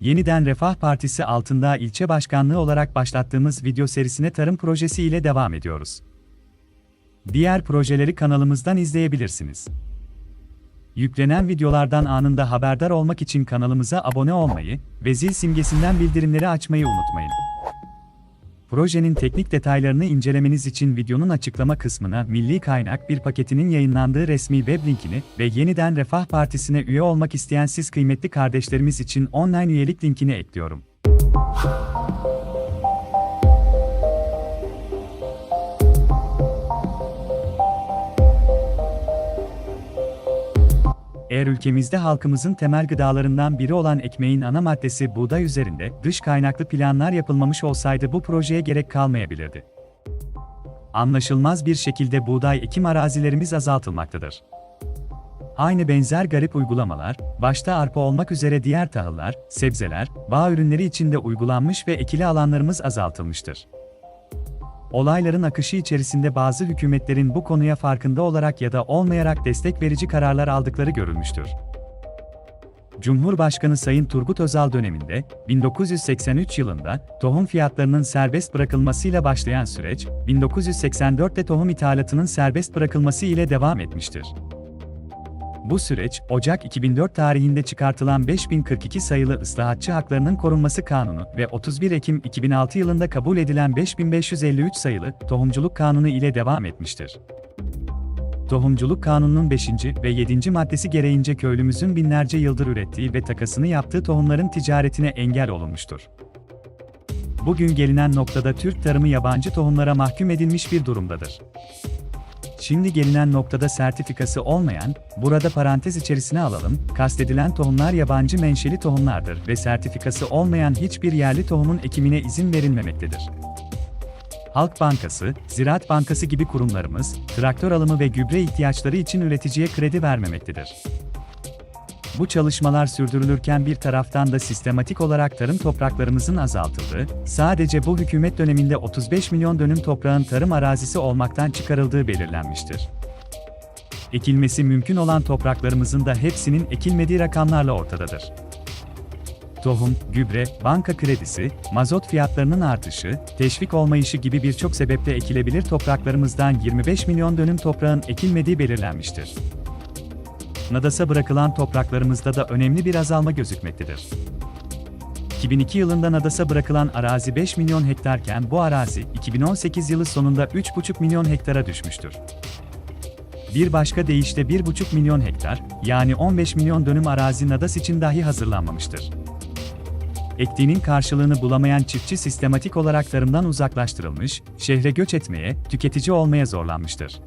Yeniden Refah Partisi altında ilçe başkanlığı olarak başlattığımız video serisine tarım projesi ile devam ediyoruz. Diğer projeleri kanalımızdan izleyebilirsiniz. Yüklenen videolardan anında haberdar olmak için kanalımıza abone olmayı ve zil simgesinden bildirimleri açmayı unutmayın. Projenin teknik detaylarını incelemeniz için videonun açıklama kısmına Milli Kaynak bir paketinin yayınlandığı resmi web linkini ve yeniden Refah Partisi'ne üye olmak isteyen siz kıymetli kardeşlerimiz için online üyelik linkini ekliyorum. Eğer ülkemizde halkımızın temel gıdalarından biri olan ekmeğin ana maddesi buğday üzerinde dış kaynaklı planlar yapılmamış olsaydı bu projeye gerek kalmayabilirdi. Anlaşılmaz bir şekilde buğday ekim arazilerimiz azaltılmaktadır. Aynı benzer garip uygulamalar, başta arpa olmak üzere diğer tahıllar, sebzeler, bağ ürünleri içinde uygulanmış ve ekili alanlarımız azaltılmıştır. Olayların akışı içerisinde bazı hükümetlerin bu konuya farkında olarak ya da olmayarak destek verici kararlar aldıkları görülmüştür. Cumhurbaşkanı Sayın Turgut Özal döneminde, 1983 yılında tohum fiyatlarının serbest bırakılmasıyla başlayan süreç, 1984'te tohum ithalatının serbest bırakılması ile devam etmiştir. Bu süreç, Ocak 2004 tarihinde çıkartılan 5042 sayılı Islahatçı Haklarının Korunması Kanunu ve 31 Ekim 2006 yılında kabul edilen 5553 sayılı Tohumculuk Kanunu ile devam etmiştir. Tohumculuk Kanunu'nun 5. ve 7. maddesi gereğince köylümüzün binlerce yıldır ürettiği ve takasını yaptığı tohumların ticaretine engel olunmuştur. Bugün gelinen noktada Türk tarımı yabancı tohumlara mahkum edilmiş bir durumdadır. Şimdi gelinen noktada sertifikası olmayan, burada parantez içerisine alalım, kastedilen tohumlar yabancı menşeli tohumlardır ve sertifikası olmayan hiçbir yerli tohumun ekimine izin verilmemektedir. Halk Bankası, Ziraat Bankası gibi kurumlarımız, traktör alımı ve gübre ihtiyaçları için üreticiye kredi vermemektedir. Bu çalışmalar sürdürülürken bir taraftan da sistematik olarak tarım topraklarımızın azaltıldığı, sadece bu hükümet döneminde 35 milyon dönüm toprağın tarım arazisi olmaktan çıkarıldığı belirlenmiştir. Ekilmesi mümkün olan topraklarımızın da hepsinin ekilmediği rakamlarla ortadadır. Tohum, gübre, banka kredisi, mazot fiyatlarının artışı, teşvik olmayışı gibi birçok sebeple ekilebilir topraklarımızdan 25 milyon dönüm toprağın ekilmediği belirlenmiştir. Nadas'a bırakılan topraklarımızda da önemli bir azalma gözükmektedir. 2002 yılında Nadas'a bırakılan arazi 5 milyon hektarken bu arazi 2018 yılı sonunda 3,5 milyon hektara düşmüştür. Bir başka deyişle 1,5 milyon hektar, yani 15 milyon dönüm arazi Nadas için dahi hazırlanmamıştır. Ektiğinin karşılığını bulamayan çiftçi sistematik olarak tarımdan uzaklaştırılmış, şehre göç etmeye, tüketici olmaya zorlanmıştır.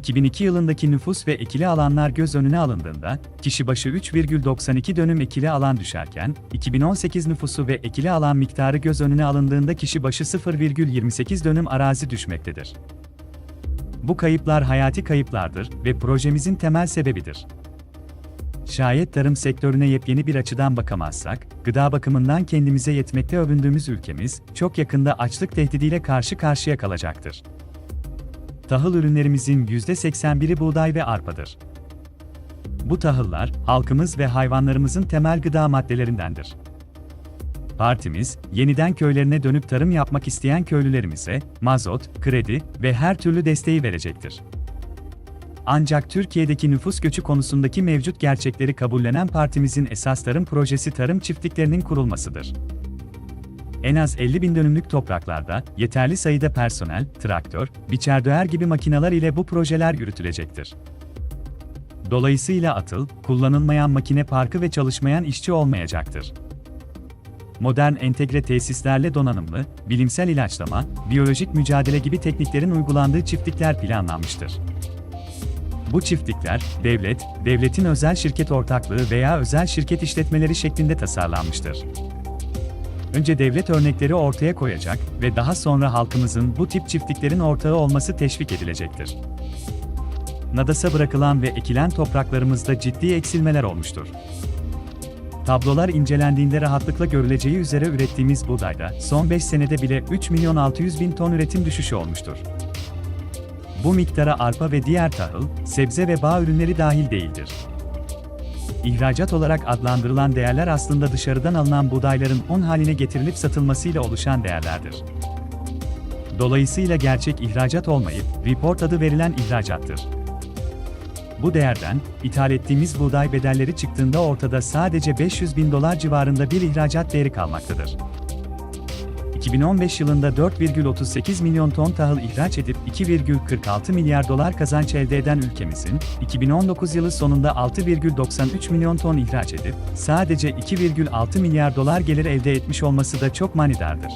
2002 yılındaki nüfus ve ekili alanlar göz önüne alındığında, kişi başı 3,92 dönüm ekili alan düşerken, 2018 nüfusu ve ekili alan miktarı göz önüne alındığında kişi başı 0,28 dönüm arazi düşmektedir. Bu kayıplar hayati kayıplardır ve projemizin temel sebebidir. Şayet tarım sektörüne yepyeni bir açıdan bakamazsak, gıda bakımından kendimize yetmekte övündüğümüz ülkemiz, çok yakında açlık tehdidiyle karşı karşıya kalacaktır tahıl ürünlerimizin %81'i buğday ve arpadır. Bu tahıllar, halkımız ve hayvanlarımızın temel gıda maddelerindendir. Partimiz, yeniden köylerine dönüp tarım yapmak isteyen köylülerimize mazot, kredi ve her türlü desteği verecektir. Ancak Türkiye'deki nüfus göçü konusundaki mevcut gerçekleri kabullenen partimizin esas tarım projesi tarım çiftliklerinin kurulmasıdır en az 50 bin dönümlük topraklarda yeterli sayıda personel, traktör, biçerdöğer gibi makineler ile bu projeler yürütülecektir. Dolayısıyla atıl, kullanılmayan makine parkı ve çalışmayan işçi olmayacaktır. Modern entegre tesislerle donanımlı, bilimsel ilaçlama, biyolojik mücadele gibi tekniklerin uygulandığı çiftlikler planlanmıştır. Bu çiftlikler, devlet, devletin özel şirket ortaklığı veya özel şirket işletmeleri şeklinde tasarlanmıştır önce devlet örnekleri ortaya koyacak ve daha sonra halkımızın bu tip çiftliklerin ortağı olması teşvik edilecektir. Nadas'a bırakılan ve ekilen topraklarımızda ciddi eksilmeler olmuştur. Tablolar incelendiğinde rahatlıkla görüleceği üzere ürettiğimiz buğdayda son 5 senede bile 3 milyon 600 bin ton üretim düşüşü olmuştur. Bu miktara arpa ve diğer tahıl, sebze ve bağ ürünleri dahil değildir. İhracat olarak adlandırılan değerler aslında dışarıdan alınan buğdayların 10 haline getirilip satılmasıyla oluşan değerlerdir. Dolayısıyla gerçek ihracat olmayıp, report adı verilen ihracattır. Bu değerden, ithal ettiğimiz buğday bedelleri çıktığında ortada sadece 500 bin dolar civarında bir ihracat değeri kalmaktadır. 2015 yılında 4,38 milyon ton tahıl ihraç edip 2,46 milyar dolar kazanç elde eden ülkemizin, 2019 yılı sonunda 6,93 milyon ton ihraç edip sadece 2,6 milyar dolar gelir elde etmiş olması da çok manidardır.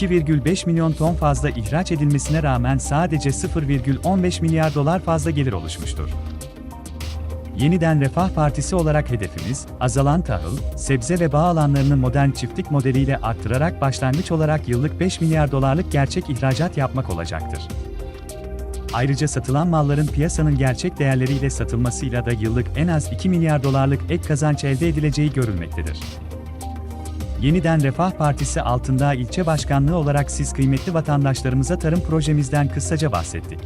2,5 milyon ton fazla ihraç edilmesine rağmen sadece 0,15 milyar dolar fazla gelir oluşmuştur. Yeniden Refah Partisi olarak hedefimiz, azalan tahıl, sebze ve bağ alanlarını modern çiftlik modeliyle arttırarak başlangıç olarak yıllık 5 milyar dolarlık gerçek ihracat yapmak olacaktır. Ayrıca satılan malların piyasanın gerçek değerleriyle satılmasıyla da yıllık en az 2 milyar dolarlık ek kazanç elde edileceği görülmektedir. Yeniden Refah Partisi altında ilçe başkanlığı olarak siz kıymetli vatandaşlarımıza tarım projemizden kısaca bahsettik.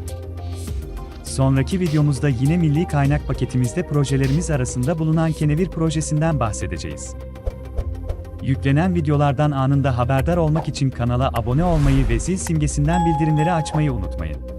Sonraki videomuzda yine milli kaynak paketimizde projelerimiz arasında bulunan Kenevir projesinden bahsedeceğiz. Yüklenen videolardan anında haberdar olmak için kanala abone olmayı ve zil simgesinden bildirimleri açmayı unutmayın.